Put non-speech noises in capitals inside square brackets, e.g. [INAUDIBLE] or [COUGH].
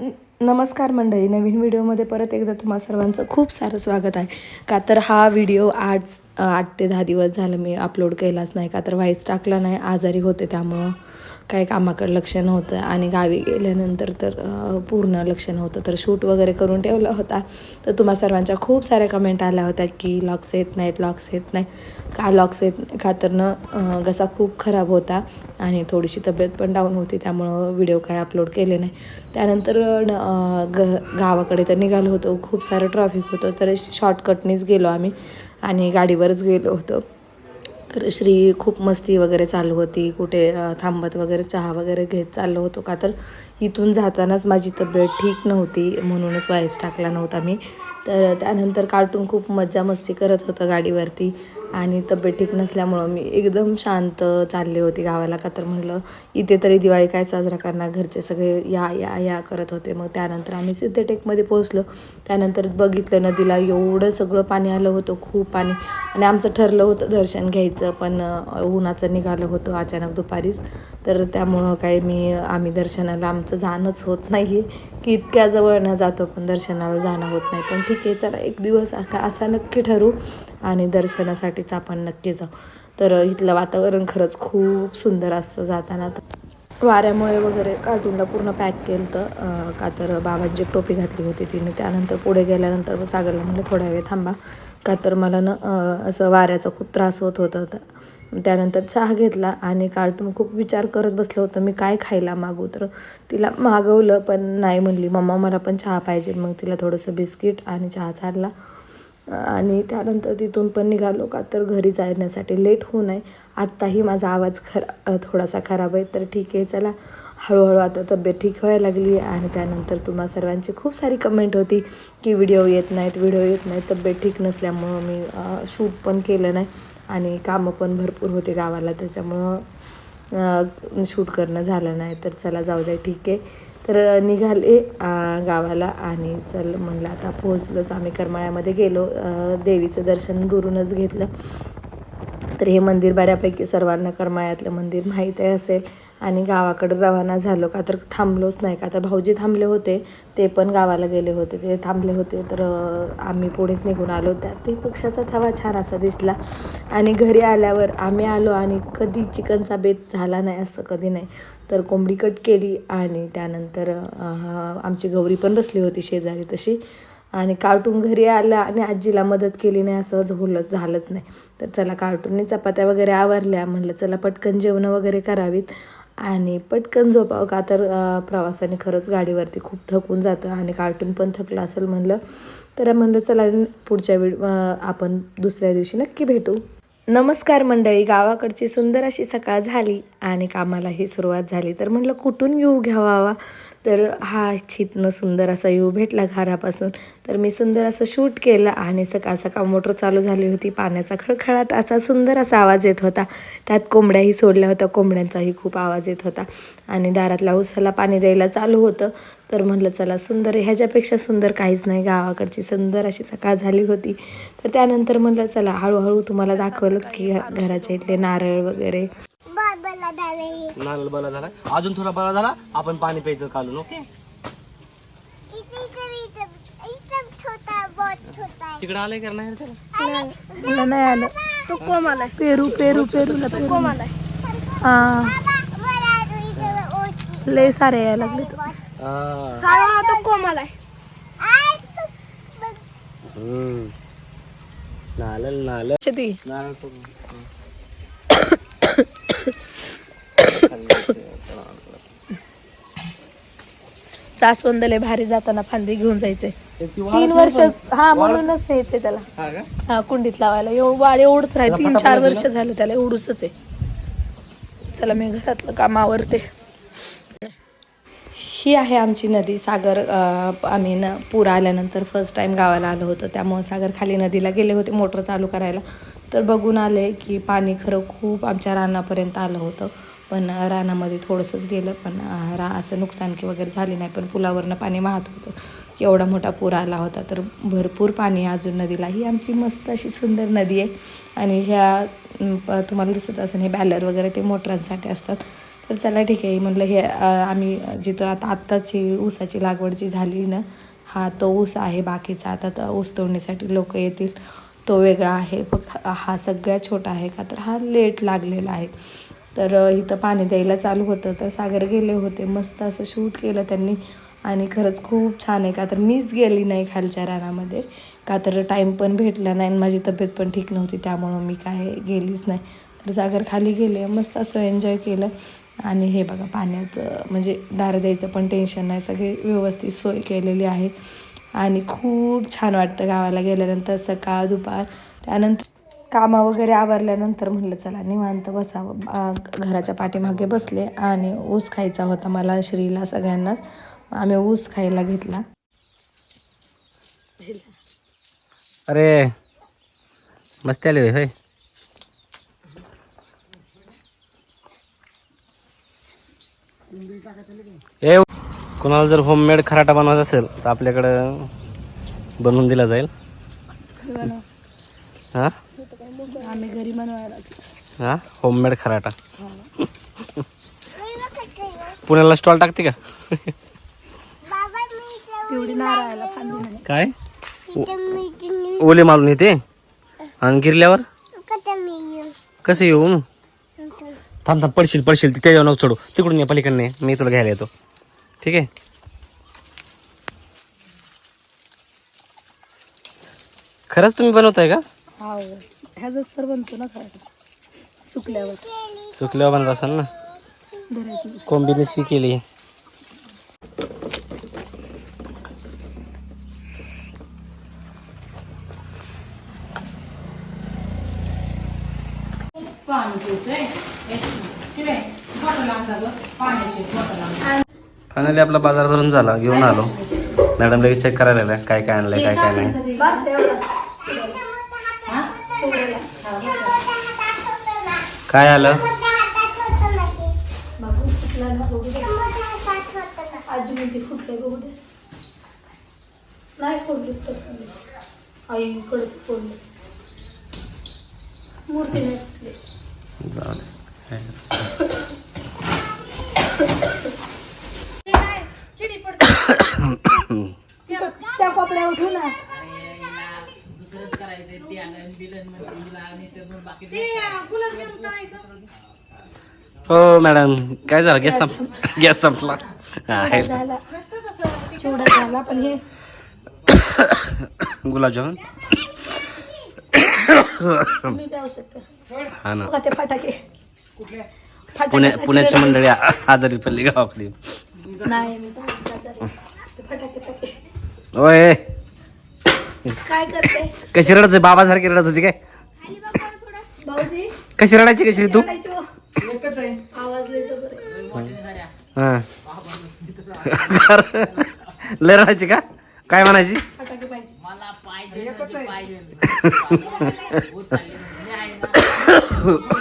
नमस्कार मंडळी नवीन व्हिडिओमध्ये परत एकदा तुम्हा सर्वांचं खूप सारं स्वागत आहे. का तर हा व्हिडिओ आठ आठ ते दहा दिवस झालं मी अपलोड केलाच नाही का तर व्हाईस टाकला नाही आजारी होते त्यामुळं. काही कामाकडे लक्ष नव्हतं आणि गावी गेल्यानंतर तर पूर्ण लक्ष नव्हतं. तर शूट वगैरे करून ठेवला होता. तर तुम्हा सर्वांच्या खूप साऱ्या कमेंट आल्या होत्या की लॉक्स येत नाहीत लॉक्स येत नाही. का लॉक्स येत नाही? का तर न घसा खूप खराब होता आणि थोडीशी तब्येत पण डाऊन होती त्यामुळं व्हिडिओ काय अपलोड केले नाही. त्यानंतर न- ग गावाकडे तर निघालो होतो. खूप सारं ट्रॉफिक होतं. तर शॉर्टकटनीच गेलो आम्ही आणि गाडीवरच गेलो होतो. तर श्री खूप मस्ती वगैरे चालू होती. कुठे थांबत वगैरे चहा वगैरे घेत चाललो होतो का तर इथून जातानाच माझी तब्येत ठीक नव्हती. म्हणूनच वाईस टाकला नव्हता मी. तर त्यानंतर कार्टून खूप मज्जा मस्ती करत होतं गाडीवरती. आणि तब्येत ठीक नसल्यामुळं मी एकदम शांत चालले होते गावाला का तर म्हटलं इथे तरी दिवाळी काय साजरा करणार? घरचे सगळे या या या करत होते. मग त्यानंतर आम्ही सिद्धटेकमध्ये पोहोचलो. त्यानंतर बघितलं नदीला एवढं सगळं पाणी आलं होतं. खूप पाणी. आणि आमचं ठरलं होतं दर्शन घ्यायचं पण उन्हाचं निघालं होतं अचानक दुपारीच. तर त्यामुळं काय मी आम्ही दर्शनाला आमचं जाणंच होत नाही. आहे की इतक्या जवळनं जातो पण दर्शनाला जाणं होत नाही. पण ठीक आहे चला एक दिवस असा नक्की ठरू आणि दर्शनासाठीच आपण नक्की जाऊ. तर इथलं वातावरण खरंच खूप सुंदर असतं जाताना. वाऱ्यामुळे वगैरे कार्टूनला पूर्ण पॅक केलं तर का तर बाबांची टोपी घातली होती तिने. त्यानंतर पुढे गेल्यानंतर मग सागरला म्हणलं थोड्या वेळ थांबा. का तर मला ना असं वाऱ्याचा खूप त्रास होत होता त्यानंतर चहा घेतला आणि कार्टून खूप विचार करत बसलं होतं मी काय खायला मागू? तर तिला मागवलं पण नाही म्हणली मम्मा मला पण चहा पाहिजे. मग तिला थोडंसं बिस्किट आणि चहा चालला आणि त्यानंतर तिथून पण निघालो का तर घरी जाण्यासाठी लेट होऊ नये. आत्ताही माझा आवाज खरा थोडासा खराब आहे तर ठीक आहे चला. हळूहळू आता तब्येत ठीक व्हायला लागली आणि त्यानंतर तुम्हा सर्वांची खूप सारी कमेंट होती की व्हिडिओ येत नाहीत व्हिडिओ येत नाहीत तब्येत ठीक नसल्यामुळं मी शूट पण केलं नाही आणि कामं पण भरपूर होते गावाला त्याच्यामुळं शूट करणं झालं नाही. तर चला जाऊ द्या ठीक आहे. तर निघाले गावाला आणि चल म्हणलं आता पोहोचलोच आम्ही. करमाळ्यामध्ये गेलो. देवीचं दर्शन दुरूनच घेतलं. तर हे मंदिर बऱ्यापैकी सर्वांना करमाळ्यातलं मंदिर माहीत आहे असेल. आणि गावाकडे रवाना झालो का तर थांबलोच नाही का? तर भाऊजी थांबले होते ते पण गावाला गेले होते. ते थांबले होते तर आम्ही पुढेच निघून आलो. त्या ते पक्षाचा थवा छान असा दिसला. आणि घरी आल्यावर आम्ही आलो आणि कधी चिकनचा बेत झाला नाही असं कधी नाही. तर कोंबडी कट केली आणि त्यानंतर आमची गौरी पण बसली होती शेजारी तशी. आणि कार्टून घरी आला आणि आजीला मदत केली नाही असं झालं झालंच नाही. तर चला कार्टूनने चपात्या वगैरे आवरल्या. म्हणलं चला पटकन जेवणं वगैरे करावीत. आणि पटकन झोपावं का? तर प्रवासाने खरंच गाडीवरती खूप थकून जातं आणि कार्टून पण थकलं असेल म्हणलं तर म्हणलं चला पुढच्या वेळ आपण दुसऱ्या दिवशी नक्की भेटू. नमस्कार मंडळी गावाकडची सुंदर अशी सकाळ झाली आणि कामालाही सुरुवात झाली. तर म्हणलं कुठून येऊ घ्यावा तर हा छितनं सुंदर असा येऊ भेटला घरापासून. तर मी सुंदर असं शूट केलं आणि सकाळ सकाळ मोटर चालू झाली होती. पाण्याचा खळखळाट असा सुंदर असा आवाज येत होता. त्यात कोंबड्याही सोडल्या होत्या. कोंबड्यांचाही खूप आवाज येत होता. आणि दारातल्या उसाला पाणी द्यायला चालू होतं. तर म्हटलं चला सुंदर. ह्याच्यापेक्षा सुंदर काहीच नाही. गावाकडची सुंदर अशी सकाळ झाली होती. तर त्यानंतर म्हटलं चला हळूहळू तुम्हाला दाखवलंच की घराच्या इथले नारळ वगैरे. नारळ बला झाला. अजून थोडा बला झाला. आपण पाणी प्यायचं काढून ओके? तिकडे आलंय का नाही त्याला? नाही आलं. तो कोमाला पेरू पेरू पेरूला पेरू कोमाला हा. लय सारे यायला लागले. सारा तो कोमाला हम्म. नारळ नारळ ती नारळ तो- जास्वंद लय भारी जाताना फांदी घेऊन जायचे. तीन वर्ष. हा म्हणूनच न्यायचे त्याला. हा का? हा कुंडीत लावायला. एवढं वाढ एवढंच राहील. तीन चार वर्ष झालं त्याला. एवढूच आहे. चला मी घरातलं काम आवरते. ही आहे आमची नदी. सागर आम्ही न पूर आल्यानंतर फर्स्ट टाइम गावाला आलो होतो. त्यामुळं सागर खाली नदीला गेले होते मोटर चालू करायला. तर बघून आले की पाणी खरं खूप आमच्या रानापर्यंत आलं होतं. पण रानामध्ये थोडंसंच गेलं पण रा असं नुकसान की वगैरे झाली नाही पण पुलावरनं पाणी वाहत होतं. एवढा मोठा पूर आला होता तर भरपूर पाणी आहे अजून नदीला. ही आमची मस्त अशी सुंदर नदी आहे. आणि ह्या प- तुम्हाला दिसत असं हे बॅलर वगैरे ते मोटरांसाठी असतात. तर चला ठीक आहे म्हणलं हे आम्ही जिथं आता आत्ताची ऊसाची लागवड जी झाली ना हा तो ऊस आहे बाकीचा. आता तर ऊस तोडण्यासाठी लोक येतील. तो वेगळा आहे. फक्त हा सगळ्यात छोटा आहे का? तर हा लेट लागलेला आहे. तर इथं पाणी द्यायला चालू होतं. तर सागर गेले होते. मस्त असं शूट केलं त्यांनी. आणि खरंच खूप छान आहे. का तर मीच गेली नाही खालच्या रानामध्ये. का तर टाईम पण भेटला नाही आणि माझी तब्येत पण ठीक नव्हती. त्यामुळं मी काय गेलीच नाही. तर सागर खाली गेले. मस्त असं एन्जॉय केलं. आणि हे बघा पाण्याचं म्हणजे दार द्यायचं पण टेन्शन नाही. सगळी व्यवस्थित सोय केलेली आहे. आणि खूप छान वाटतं गावाला गेल्यानंतर सकाळ दुपार. त्यानंतर कामं वगैरे आवरल्यानंतर म्हणलं चला निवांत बसावं. आ, घराच्या पाठीमागे बसले आणि ऊस खायचा होता मला श्रीला सगळ्यांनाच. आम्ही ऊस खायला घेतला. अरे मस्ती आली होय ए कोणाला जर होममेड खराटा बनवायचा असेल तर आपल्याकडं बनवून दिला जाईल. हा? आम्ही घरी बनवायला हा? होममेड खराटा. पुण्याला स्टॉल टाकते का? तेवढी नारळाला फांदी नाही काय? ओले मारून येते? आणि गिरल्यावर? कसं येऊ? थांब थांब पडशील पडशील. तिथे जाऊ नको चढू तिकडून ये पलीकडने मी तुला घ्यायला येतो. ठीक आहे? खरंच तुम्ही बनवताय का? हा ह्याच तर बनतो ना खरं सुकल्यावर. चुकल्यावर बनत असाल ना? धरायची. केली. फायनली आपला बाजार भरून झाला. घेऊन आलो. मॅडम लगेच चेक करायला काय काय आणलंय काय काय नाही. काय आलं? आजी म्हणते फुटले बघू दे. नाही फोडली तर. आईकडचं फोडले. मूर्ती नाही फुटली जाऊ दे. त्या कपड्यावर ठेवू ना हो मॅडम काय झालं गॅस संप गॅस संपला आहे झाला चिवडा झाला पण हे गुलाबजामुन मी प्याऊ शकते हा ना बघा ते फटाके पुण्या फटाके पुण्याची मंडळी आजारी पडली गावाकडे नाही मी ओय काय करते? कशी रडत होती? बाबासारखी रडत होती काय? भाऊजी. कशी रडायची कशी तू? हो. आवाज लय. हा. रडायची का? काय म्हणायची? फटाके पाहिजे. [LAUGHS] [LAUGHS]